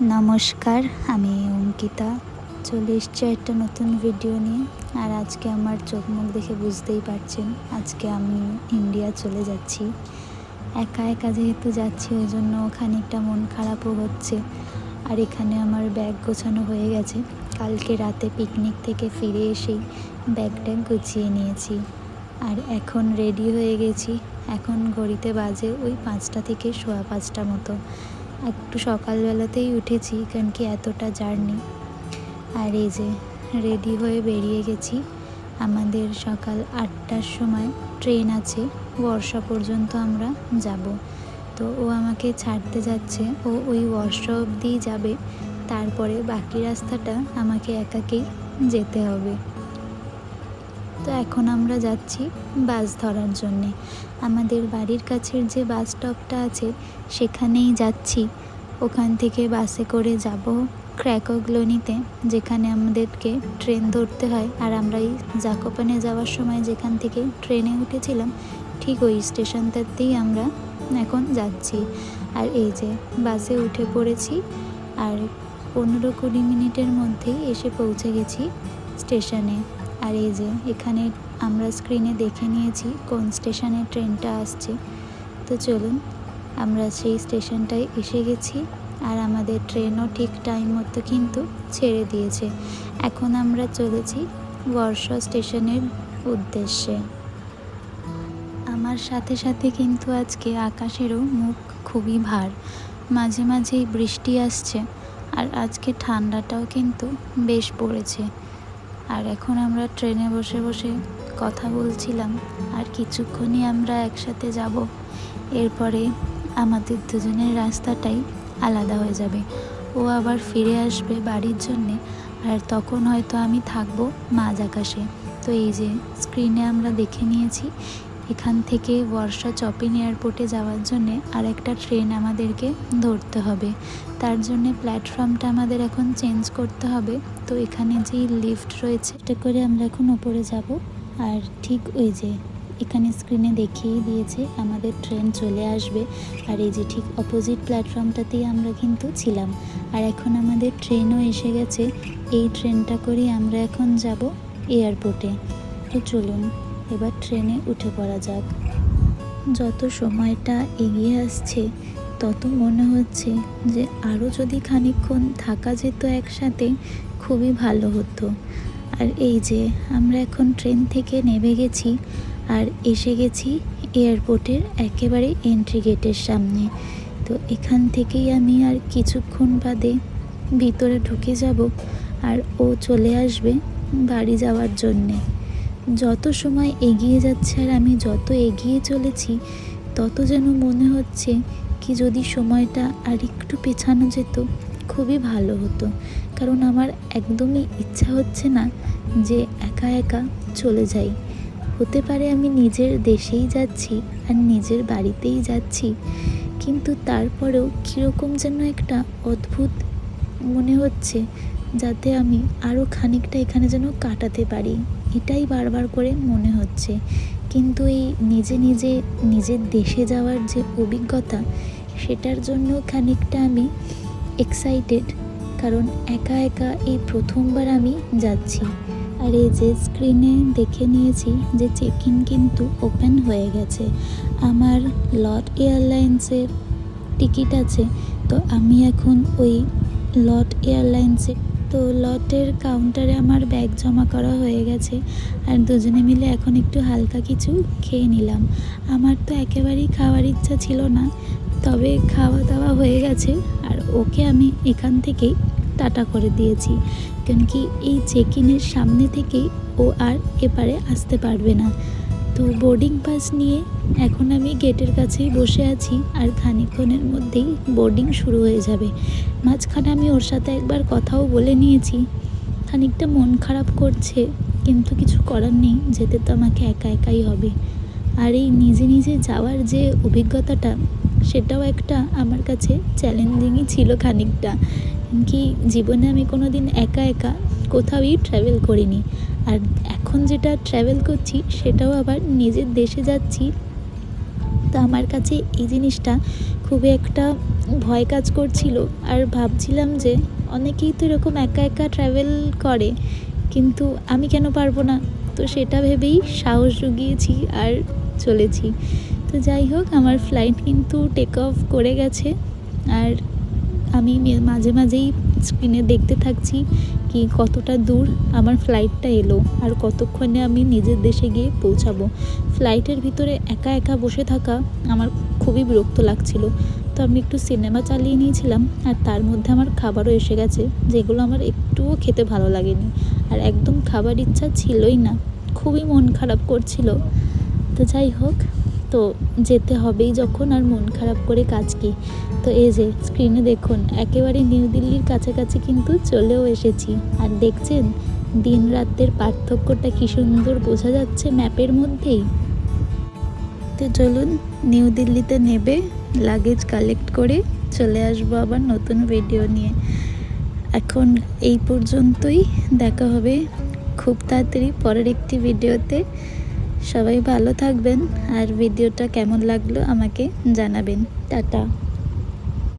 নমস্কার, আমি অঙ্কিতা। চলে এসছি একটা নতুন ভিডিও নিয়ে। আর আজকে আমার চোখ মুখ দেখে বুঝতেই পারছেন, আজকে আমি ইন্ডিয়া চলে যাচ্ছি। একা একা যেহেতু যাচ্ছি ওই জন্য খানিকটা মন খারাপও হচ্ছে। আর এখানে আমার ব্যাগ গোছানো হয়ে গেছে। কালকে রাতে পিকনিক থেকে ফিরে এসেই ব্যাগ ট্যাগ গুছিয়ে নিয়েছি। আর এখন রেডি হয়ে গেছি। এখন ঘড়িতে বাজে ওই পাঁচটা থেকে সোয়া পাঁচটা মতো। একটু সকালবেলাতেই উঠেছি, কারণ কি এতটা জার্নি। আর এই যে রেডি হয়ে বেরিয়ে গেছি, আমাদের সকাল আটটার সময় ট্রেন আছে, বর্ষা পর্যন্ত আমরা যাব। তো ও আমাকে ছাড়তে যাচ্ছে, ও ওই বর্ষা অবধিই যাবে, তারপরে বাকি রাস্তাটা আমাকে একাকেই যেতে হবে। তো এখন আমরা যাচ্ছি বাস ধরার জন্যে। আমাদের বাড়ির কাছের যে বাস স্টপটা আছে, সেখানেই যাচ্ছি। ওখান থেকে বাসে করে যাব ক্র্যাকোগ্লোনিতে, যেখানে আমাদেরকে ট্রেন ধরতে হয়। আর আমরা এই জাকোপানে যাওয়ার সময় যেখান থেকে ট্রেনে উঠেছিলাম, ঠিক ওই স্টেশনটাতেই আমরা এখন যাচ্ছি। আর এই যে বাসে উঠে পড়েছি, আর পনেরো কুড়ি মিনিটের মধ্যেই এসে পৌঁছে গেছি স্টেশনে। আর এই যে এখানে আমরা স্ক্রিনে দেখে নিয়েছি কোন স্টেশনে ট্রেনটা আসছে। তো চলুন, আমরা সেই স্টেশনটায় এসে গেছি আর আমাদের ট্রেনও ঠিক টাইম মতো কিন্তু ছেড়ে দিয়েছে। এখন আমরা চলেছি বর্ষা স্টেশনের উদ্দেশ্যে। আমার সাথে সাথে কিন্তু আজকে আকাশেরও মুখ খুবই ভার। মাঝে মাঝেই বৃষ্টি আসছে আর আজকে ঠান্ডাটাও কিন্তু বেশ পড়েছে। আর এখন আমরা ট্রেনে বসে বসে কথা বলছিলাম, আর কিছুক্ষণই আমরা একসাথে যাব। এরপরে আমাদের দুজনের রাস্তাটাই আলাদা হয়ে যাবে। ও আবার ফিরে আসবে বাড়ির জন্যে, আর তখন হয়তো আমি থাকব মাঝ আকাশে। তো এই যে স্ক্রিনে আমরা দেখে নিয়েছি এখান থেকে বর্ষা চপিন এয়ারপোর্টে যাওয়ার জন্যে আর একটা ট্রেন আমাদেরকে ধরতে হবে। তার জন্যে প্ল্যাটফর্মটা আমাদের এখন চেঞ্জ করতে হবে। তো এখানে যেই লিফট রয়েছে এটা করে আমরা এখন ওপরে যাব। আর ঠিক ওই যে এখানে স্ক্রিনে দেখিয়ে দিয়েছে, আমাদের ট্রেন চলে আসবে। আর এই যে ঠিক অপোজিট প্ল্যাটফর্মটাতেই আমরা কিন্তু ছিলাম। আর এখন আমাদের ট্রেনও এসে গেছে। এই ট্রেনটা করেই আমরা এখন যাব এয়ারপোর্টে। তো চলুন। এবার ট্রেনে উঠে পড়া যাক। যত সময়টা এগিয়ে আসছে, তত মনে হচ্ছে যে আরও যদি খানিকক্ষণ থাকা যেত একসাথে, খুবই ভালো হতো। আর এই যে, আমরা এখন ট্রেন থেকে নেমে গেছি আর এসে গেছি এয়ারপোর্টের একেবারে এন্ট্রি গেটের সামনে। তো এখান থেকেই আমি আর কিছুক্ষণ বাদে ভিতরে ঢুকে যাব আর ও চলে আসবে বাড়ি যাওয়ার জন্যে। যত সময় এগিয়ে যাচ্ছে আর আমি যত এগিয়ে চলেছি, তত যেন মনে হচ্ছে কি যদি সময়টা আর একটু পেছানো যেত, খুবই ভালো হতো। কারণ আমার একদমই ইচ্ছা হচ্ছে না যে একা একা চলে যাই। হতে পারে আমি নিজের দেশেই যাচ্ছি আর নিজের বাড়িতেই যাচ্ছি, কিন্তু তারপরেও কীরকম যেন একটা অদ্ভুত মনে হচ্ছে, যাতে আমি আরও খানিকটা এখানে যেন কাটাতে পারি। এটাই বারবার করে মনে হচ্ছে। কিন্তু এই নিজে নিজে, নিজের দেশে যাওয়ার যে অভিজ্ঞতা, সেটার জন্য খানিকটা আমি এক্সাইটেড কারণ একা একা এই প্রথমবার আমি যাচ্ছি। আর এই যে স্ক্রিনে দেখে নিয়েছি যে চেক ইন কিন্তু ওপেন হয়ে গেছে। আমার লট এয়ারলাইন্সের টিকিট আছে, তো আমি এখন ওই লট এয়ারলাইন্সে তো লটের কাউন্টারে আমার ব্যাগ জমা করা হয়ে গেছে। আর দুজনে মিলে এখন একটু হালকা কিছু খেয়ে নিলাম। আমার তো একেবারেই খাওয়ার ইচ্ছা ছিল না, তবে খাওয়া দাওয়া হয়ে গেছে আর ওকে আমি এখান থেকেই টাটা করে দিয়েছি। কেন কি এই চেক ইনের সামনে থেকেই ও আর এপারে আসতে পারবে না। তো বোর্ডিং পাস নিয়ে এখন আমি গেটের কাছেই বসে আছি আর খানিকক্ষণের মধ্যেই বোর্ডিং শুরু হয়ে যাবে। মাঝখানে আমি ওর সাথে একবার কথাও বলে নিয়েছি। খানিকটা মন খারাপ করছে, কিন্তু কিছু করার নেই, যেতে তো আমাকে একা একাই হবে। আর এই নিজে নিজে যাওয়ার যে অভিজ্ঞতাটা, সেটাও একটা আমার কাছে চ্যালেঞ্জিংই ছিল খানিকটা। কি জীবনে আমি কোনো দিন একা একা কোথাওই ট্রাভেল করিনি। আর এখন যেটা ট্রাভেল করছি, সেটাও আবার নিজের দেশে যাচ্ছি। তো আমার কাছে এই জিনিসটা খুবই একটা ভয় কাজ করছিল। আর ভাবছিলাম যে, অনেকেই তো এরকম একা একা ট্রাভেল করে, কিন্তু আমি কেন পারব না? তো সেটা ভেবেই সাহস জুগিয়েছি আর চলেছি। তো যাই হোক, আমার ফ্লাইট কিন্তু টেক অফ করে গেছে। আর আমি মাঝে মাঝেই স্ক্রিনে দেখতে থাকছি। কি কতটা দূর আমার ফ্লাইটটা এলো আর কতক্ষণে আমি নিজের দেশে গিয়ে পৌঁছাবো। ফ্লাইটের ভিতরে একা একা বসে থাকা আমার খুবই বিরক্ত লাগছিল। তো আমি একটু সিনেমা চালিয়ে নিয়েছিলাম আর তার মধ্যে আমার খাবারও এসে গেছে, যেগুলো আমার একটুও খেতে ভালো লাগেনি। আর একদম খাবার ইচ্ছা ছিলই না, খুবই মন খারাপ করছিল। তো যাই হোক তো যেতে হবেই যখন, আর মন খারাপ করে কাজ কি? তো এই যে স্ক্রিনে দেখুন, একেবারে নিউ দিল্লির কাছাকাছি কিন্তু চলেও এসেছি। আর দেখছেন, দিন রাতের পার্থক্যটা কি সুন্দর বোঝা যাচ্ছে ম্যাপের মধ্যেই? তো চলুন, নিউ দিল্লিতে নেবে লাগেজ কালেক্ট করে চলে আসব আবার নতুন ভিডিও নিয়ে। এখন এই পর্যন্তই, দেখা হবে খুব তাড়াতাড়ি পরের একটি ভিডিওতে সবাই ভালো থাকবেন আর ভিডিওটা কেমন লাগল আমাকে জানাবেন। টাটা।